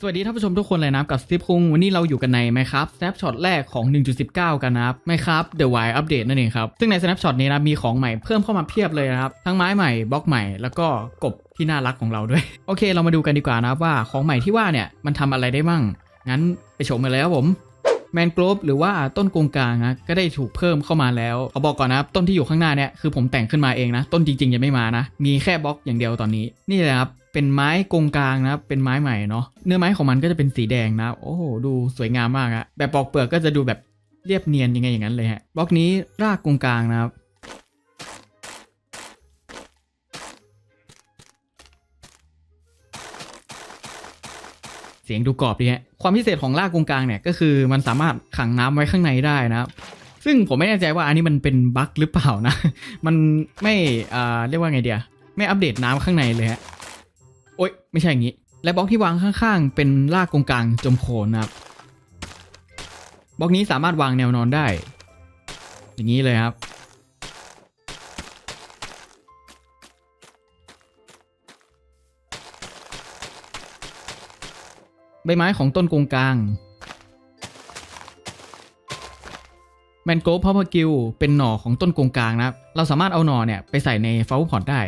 สวัสดีท่านผู้ชมทุกคนเลยนะครับกับสตีฟคุงวันนี้เราอยู่กันใน Minecraft Snapshot แรกของ 1.19 กันนะครับ Minecraft The Wild Update นั่นเองครับ ซึ่งใน Snapshot นี้นะมีของใหม่เพิ่มเข้ามาเพียบเลยนะครับ ทั้งไม้ใหม่บล็อกใหม่แล้วก็กบที่น่ารักของเราด้วย โอเค เรามาดูกันดีกว่านะครับว่าของใหม่ที่ว่าเนี่ยมันทำอะไรได้มั่ง งั้นไปชมกันเลยครับผมแมนกร v หรือว่าต้นกงกลางนะก็ได้ถูกเพิ่มเข้ามาแล้วขอบอกก่อนนะครับต้นที่อยู่ข้างหน้าเนี่ยคือผมแต่งขึ้นมาเองนะ ต้นจริงๆยังไม่มานะ มีแค่บล็อกอย่างเดียวตอนนี้นี่เลยครับ เป็นไม้กงกลางนะครับ เป็นไม้ใหม่เนาะ เนื้อไม้ของมันก็จะเป็นสีแดงนะ โอ้โห ดูสวยงามมากอะแบบปอกเปลือกก็จะดูแบบเรียบเนียนยังไงอย่างนั้นเลยฮะ บล็อกนี้รากกงกลางนะครับ เสียงดูกรอบดีฮะ ความพิเศษของรากกงกลางเนี่ยก็คือมันสามารถขังน้ำไว้ข้างในได้นะครับซึ่งผมไม่แน่ใจว่าอันนี้มันเป็นบั๊กหรือเปล่านะ มันไม่อ่าเรียกว่าไงเดียไม่อัปเดตน้ำข้างในเลยฮะ โอ๊ย ไม่ใช่อย่างนี้ และบล็อกที่วางข้างๆ เป็นรากกงกลางจมโคนนะครับ บล็อกนี้สามารถวางแนวนอนได้ อย่างนี้เลยครับ ใบไม้ของต้นกงกลางแมนโกรฟพาวเวอร์กิลเป็นหน่อของต้นกงกลางนะครับ เราสามารถเอาหน่อเนี่ยไปใส่ในฟลาวพอตได้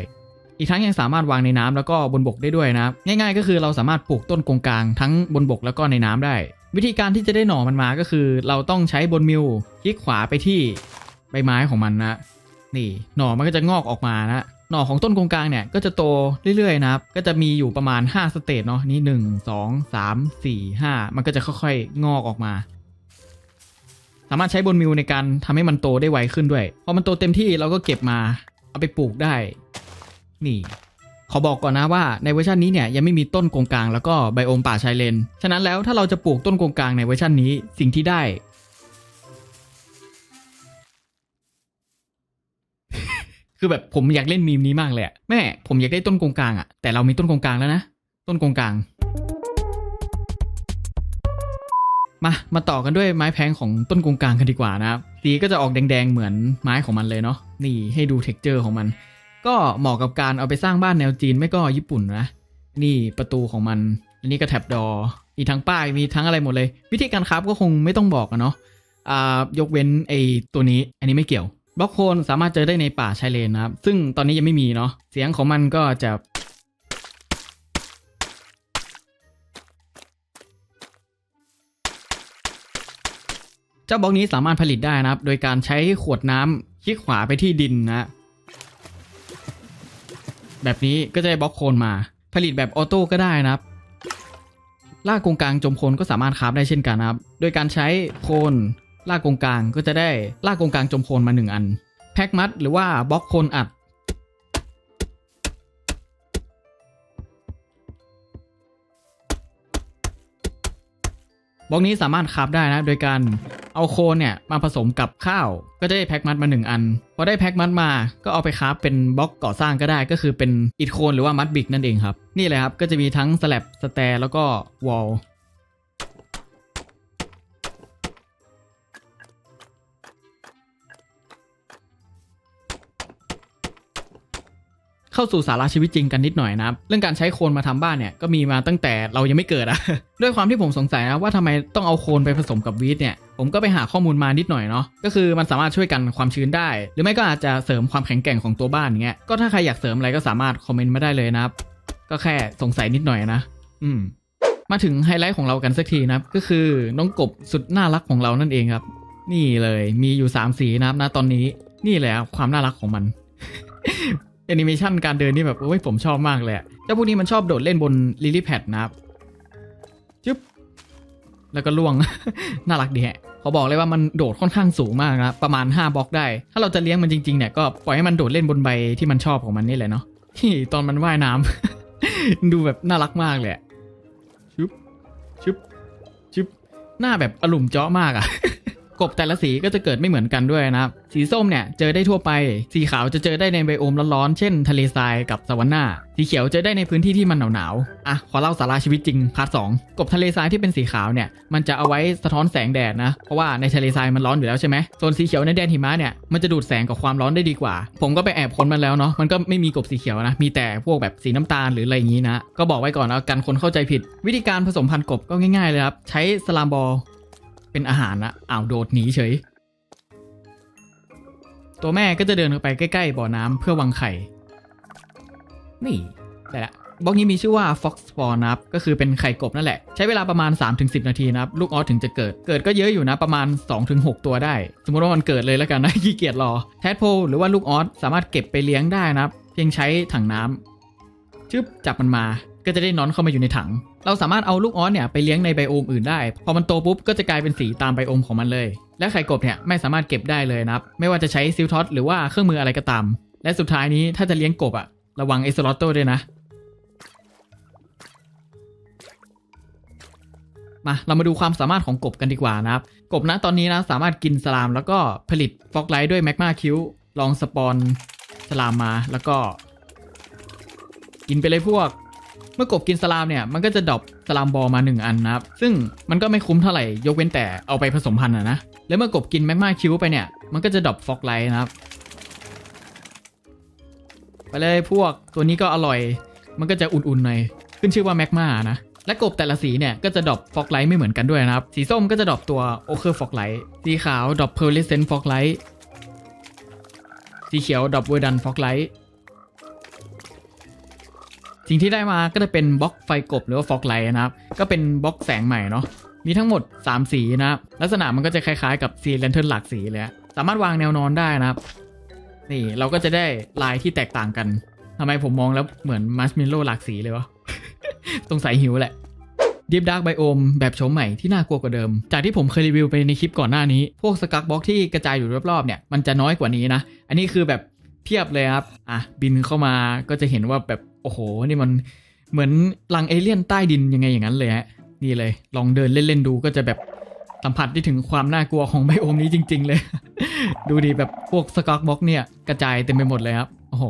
อีกทั้งยังสามารถวางในน้ำแล้วก็บนบกได้ด้วยนะครับง่ายๆ ก็คือเราสามารถปลูกต้นกงกลางทั้งบนบกแล้วก็ในน้ำได้ วิธีการที่จะได้หน่อมันมาก็คือ เราต้องใช้บนมิวคลิกขวาไปที่ใบไม้ของมันนะนี่หน่อมันก็จะงอกออกมานะหน่อของต้นกงกลางเนี่ยก็จะโตเรื่อยๆนะครับ ก็จะมีอยู่ประมาณ 5 สเตจเนาะนี่1 2 3 4 5 มันก็จะค่อยๆ งอกออกมา สามารถใช้บนมิวในการทำให้มันโตได้ไวขึ้นด้วย พอมันโตเต็มที่เราก็เก็บมาเอาไปปลูกได้ นี่ ขอบอกก่อนนะว่าในเวอร์ชันนี้เนี่ยยังไม่มีต้นกงกลางแล้วก็ไบโอมป่าชายเลน ฉะนั้นแล้วถ้าเราจะปลูกต้นกงกลางในเวอร์ชันนี้สิ่งที่ได้ คือแบบผมอยากเล่นมีมนี้มากเลยแม่ผมอยากได้ต้นกงกลางอะแต่เรามีต้นกงกลางแล้วนะต้นกงกลางมา มาต่อกันด้วยไม้แพงของต้นกงกลางกันดีกว่านะครับสีก็จะออกแดงๆ เหมือนไม้ของมันเลยเนาะ นี่ให้ดูเท็กเจอร์ของมัน ก็เหมาะกับการเอาไปสร้างบ้านแนวจีนไม่ก็ญี่ปุ่นนะ นี่ประตูของมันอันนี้ก็แท็บดอมีทั้งป้ายมีทั้งอะไรหมดเลย วิธีการคราฟก็คงไม่ต้องบอกอะเนาะอ่ายกเว้นไอตัวนี้ อันนี้ไม่เกี่ยวบล็อกโคนสามารถเจอได้ในป่าชายเลนนะครับ ซึ่งตอนนี้ยังไม่มีเนาะเสียงของมันก็จะเจ้าบล็อกนี้สามารถผลิตได้นะครับ โดยการใช้ขวดน้ำคลิกขวาไปที่ดินนะ แบบนี้ก็จะได้บล็อกโคลนมา ผลิตแบบออโต้ก็ได้นะครับลากกงกลางจมโคลนก็สามารถคราฟได้เช่นกันนะครับ โดยการใช้โคลนลากกงกลางก็จะได้ลากกงกลางจมโคลนมาหนึ่งอัน แพ็กมัดหรือว่าบล็อกโคลนอัด บล็อกนี้สามารถคราฟได้นะโดยการเอาโคนเนี่ยมาผสมกับข้าว ก็จะได้แพ็กมัดมาหนึ่งอัน พอได้แพ็กมัดมาก็เอาไปคราฟเป็นบล็อกก่อสร้างก็ได้ ก็คือเป็นอิฐโคนหรือว่ามัดบิกนั่นเองครับ นี่เลยครับก็จะมีทั้งสแลบสแตร์แล้วก็วอล เข้าสู่สาระชีวิตจริงกันนิดหน่อยนะครับเรื่องการใช้โคลนมาทำบ้านเนี่ยก็มีมาตั้งแต่เรายังไม่เกิดอะด้วยความที่ผมสงสัยนะว่าทำไมต้องเอาโคลนไปผสมกับวีทเนี่ยผมก็ไปหาข้อมูลมานิดหน่อยเนาะก็คือมันสามารถช่วยกันความชื้นได้ หรือไม่ก็อาจจะเสริมความแข็งแกร่งของตัวบ้านอย่างเงี้ยก็ถ้าใครอยากเสริมอะไรก็สามารถคอมเมนต์มาได้เลยนะครับก็แค่สงสัยนิดหน่อยนะ อืม มาถึงไฮไลท์ของเรากันสักทีนะครับ ก็คือน้องกบสุดน่ารักของเรานั่นเองครับ นี่เลยมีอยู่ 3 สีนะครับนะตอนนี้นี่แหละความน่ารักของมัน แอนิเมชันการเดินนี่แบบโอ้ยผมชอบมากเลยเจ้าพวกนี้มันชอบโดดเล่นบนลิลี่แพดนะครับจึ๊บแล้วก็ล่วง น่ารักดีแฮะเขาบอกเลยว่ามันโดดค่อนข้างสูงมากนะประมาณ 5บล็อกได้ ถ้าเราจะเลี้ยงมันจริงๆเนี่ยก็ปล่อยให้มันโดดเล่นบนใบที่มันชอบของมันนี่แหละเนาะที่ตอนมันว่ายน้ำดูแบบน่ารักมากเลยชึบชึบชึบหน้าแบบอลุ่มเจาะมากอะ กบแต่ละสีก็จะเกิดไม่เหมือนกันด้วยนะครับ สีส้มเนี่ยเจอได้ทั่วไป สีขาวจะเจอได้ในไบโอมร้อนๆ เช่น ทะเลทรายกับสวรรค์นาสีเขียวเจอได้ในพื้นที่ที่มันหนาวๆ อะ ขอเล่าสาระชีวิตจริงพาร์ทสองกบทะเลทรายที่เป็นสีขาวเนี่ย มันจะเอาไว้สะท้อนแสงแดดนะ เพราะว่าในทะเลทรายมันร้อนอยู่แล้วใช่ไหมส่วนสีเขียวในแดนหิมะเนี่ย มันจะดูดแสงกับความร้อนได้ดีกว่า ผมก็ไปแอบค้นมันแล้วเนาะ มันก็ไม่มีกบสีเขียวนะ มีแต่พวกแบบสีน้ำตาลหรืออะไรอย่างนี้นะ ก็บอกไว้ก่อนนะกันคนเข้าใจผิด วิธีการผสมพันธุ์กบก็ง่ายๆเลยครับ ใช้สลามบอล เป็นอาหารนะอ้าวโดดหนีเฉย ตัวแม่ก็จะเดินไปใกล้ๆบ่อน้ำเพื่อวางไข่ นี่ได้ละบล็อกนี้มีชื่อว่า Fox Spawn นะครับก็คือเป็นไข่กบนั่นแหละ ใช้เวลาประมาณ 3-10 นาทีนะครับ ลูกออสถึงจะเกิด เกิดก็เยอะอยู่นะประมาณ 2-6 ตัวได้ สมมติว่ามันเกิดเลยแล้วกันนะขี้เกียจรอแทดโพหรือว่าลูกออสสามารถเก็บไปเลี้ยงได้นะครับ เพียงใช้ถังน้ำชึบจับมันมา ก็จะได้นอนเข้ามาอยู่ในถัง เราสามารถเอาลูกออสเนี่ยไปเลี้ยงในไบโอมอื่นได้ พอมันโตปุ๊บก็จะกลายเป็นสีตามไบโอมของมันเลย และไข่กบเนี่ยไม่สามารถเก็บได้เลยนะครับ ไม่ว่าจะใช้ซิลท็อตหรือว่าเครื่องมืออะไรก็ตาม และสุดท้ายนี้ถ้าจะเลี้ยงกบอะระวังเอสโลตโตด้วยนะ มาเรามาดูความสามารถของกบกันดีกว่านะครับ กบนะตอนนี้นะสามารถกินสลาม แล้วก็ผลิตฟอกไลท์ด้วยแมกมาคิวลองสปอนสลามมาแล้วก็ กินไปเลยพวก มื่อกบกินสลามเนี่ยมันก็จะดรอปสลามบอลมาหนึ่งอันนะครับซึ่งมันก็ไม่คุ้มเท่าไหร่ยกเว้นแต่เอาไปผสมพันธุ์อะนะแล้วเมื่อกบกินแมกมาคิวไปเนี่ยมันก็จะดรอปฟอกไลท์นะครับไปเลยพวกตัวนี้ก็อร่อย มันก็จะอุ่นๆหน่อยขึ้นชื่อว่าแมกมานะและกบแต่ละสีเนี่ยก็จะดรอปฟอกไลท์ไม่เหมือนกันด้วยนะครับ สีส้มก็จะดรอปตัวโอเคอร์ฟอกไลท์สีขาวดรอปเพอร์ลิเซนฟอกไลท์สีเขียวดรอปเวอร์ดันฟอกไลท์ สิ่งที่ได้มาก็จะเป็นบล็อกไฟกบหรือว่าฟอกไลท์นะครับ ก็เป็นบล็อกแสงใหม่เนาะ มีทั้งหมด 3 สีนะครับ ลักษณะมันก็จะคล้ายๆกับซีเลนเทอร์หลากสีเลย สามารถวางแนวนอนได้นะครับ นี่เราก็จะได้ลายที่แตกต่างกัน ทำไมผมมองแล้วเหมือนมัชเมลโล่หลากสีเลยวะตรงสายหิวแหละ Deep Dark Biome แบบโฉมใหม่ที่น่ากลัวกว่าเดิม จากที่ผมเคยรีวิวไปในคลิปก่อนหน้านี้ พวกสกักบล็อกที่กระจายอยู่รอบๆเนี่ย มันจะน้อยกว่านี้นะ อันนี้คือแบบเพียบเลยครับ อะบินเข้ามาก็จะเห็นว่าแบบ โอ้โห นี่มันเหมือนลังเอเลี่ยนใต้ดินยังไงอย่างนั้นเลยฮะ นี่เลย ลองเดินเล่นๆดูก็จะแบบสัมผัสได้ถึงความน่ากลัวของไบโอมนี้จริง ๆ เลย ดูดีแบบพวกสกักบ็อกเนี่ยกระจายเต็มไปหมดเลยครับ โอ้โห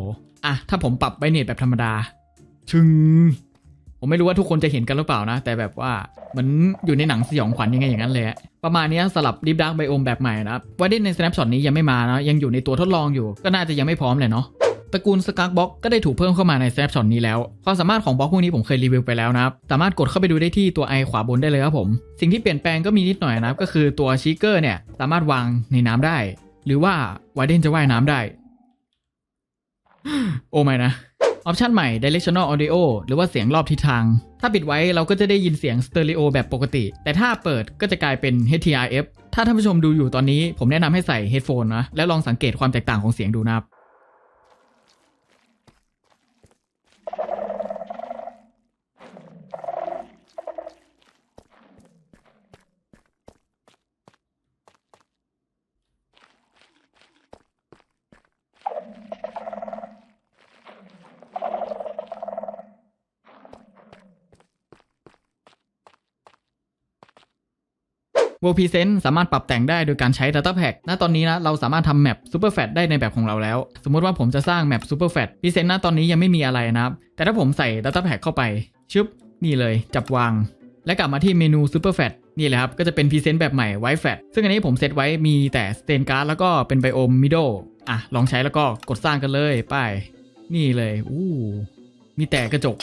อะ ถ้าผมปรับไบเนตแบบธรรมดา ชึง ผมไม่รู้ว่าทุกคนจะเห็นกันหรือเปล่านะ แต่แบบว่าเหมือนอยู่ในหนังสยองขวัญยังไงอย่างนั้นเลยอะประมาณนี้สลับดิฟดักไบโอมแบบใหม่นะครับวาเดนใน snapshot นี้ยังไม่มานะยังอยู่ในตัวทดลองอยู่ ก็น่าจะยังไม่พร้อมเลยเนาะ ตระกูลสกักบ็อกก็ได้ถูกเพิ่มเข้ามาใน snapshot นี้แล้ว ความสามารถของบล็อกพวกนี้ผมเคยรีวิวไปแล้วนะครับ สามารถกดเข้าไปดูได้ที่ตัวไอขวาบนได้เลยครับผม สิ่งที่เปลี่ยนแปลงก็มีนิดหน่อยนะครับ ก็คือตัวชีเกอร์เนี่ยสามารถวางในน้ำได้ หรือว่าวาเดนจะว่ายน้ำได้ โอ้ไม่นะออปชันใหม่ directional audio หรือว่าเสียงรอบทิศทาง ถ้าปิดไว้เราก็จะได้ยินเสียงสเตอริโอแบบปกติ แต่ถ้าเปิดก็จะกลายเป็น HTRF ถ้าท่านผู้ชมดูอยู่ตอนนี้ ผมแนะนำให้ใส่ headphone นะ แล้วลองสังเกตความแตกต่างของเสียงดูนะครับ w o r l d Present สามารถปรับแต่งได้โดยการใช้ Data Pack ณตอนนี้นะเราสามารถทำแมป Super Fat ได้ในแบบของเราแล้ว สมมติว่าผมจะสร้างแมป Super Fat Present ณตอนนี้ยังไม่มีอะไรนะครับ แต่ถ้าผมใส่ Data Pack เข้าไป ชึบ นี่เลย จับวาง และกลับมาที่เมนู Super Fat นี่แหละครับ ก็จะเป็น Present แบบใหม่ White Fat ซึ่งอันนี้ผมเซตไว้มีแต่ Stain Card แล้วก็เป็น Biome Middle อะลองใช้แล้วก็กดสร้างกันเลยไป นี่เลยอู้มีแต่กระจก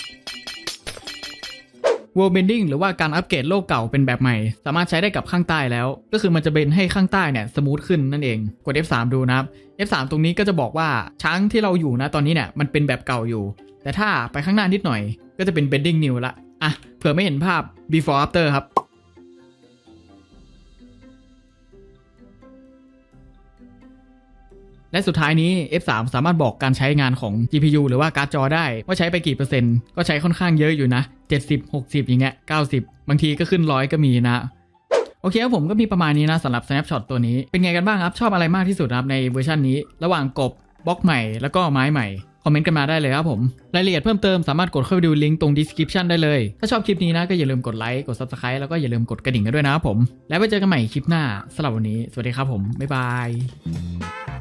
World Bending หรือว่าการอัปเกรดโลกเก่าเป็นแบบใหม่ สามารถใช้ได้กับข้างใต้แล้ว ก็คือมันจะเบนให้ข้างใต้เนี่ยสมูทขึ้นนั่นเอง กด F3 ดูนะครับ F3 ตรงนี้ก็จะบอกว่าช้างที่เราอยู่นะตอนนี้เนี่ยมันเป็นแบบเก่าอยู่ แต่ถ้าไปข้างหน้านิดหน่อย ก็จะเป็น Bending New ละอะเผื่อไม่เห็นภาพ before after ครับ และสุดท้ายนี้ F3 สามารถบอกการใช้งานของ GPU หรือว่าการ์ดจอได้ ว่าใช้ไปกี่เปอร์เซ็นต์ ก็ใช้ค่อนข้างเยอะอยู่นะ 70 60 อย่างเงี้ย 90 บางทีก็ขึ้นร้อยก็มีนะ โอเคครับผมก็มีประมาณนี้นะสำหรับ Snapshot ตัวนี้ เป็นไงกันบ้างครับ ชอบอะไรมากที่สุดครับในเวอร์ชันนี้ ระหว่างกบบล็อกใหม่ แล้วก็ไม้ใหม่คอมเมนต์กันมาได้เลยครับผม รายละเอียดเพิ่มเติมสามารถกดเข้าไปดูลิงก์ตรง description ได้เลย ถ้าชอบคลิปนี้นะก็อย่าลืมกดไลค์ กด subscribe แล้วก็อย่าลืมกดกระดิ่งกันด้วยนะครับผม แล้วไว้เจอกันใหม่คลิปหน้าสำหรับวันนี้ สวัสดีครับผม บ๊ายบาย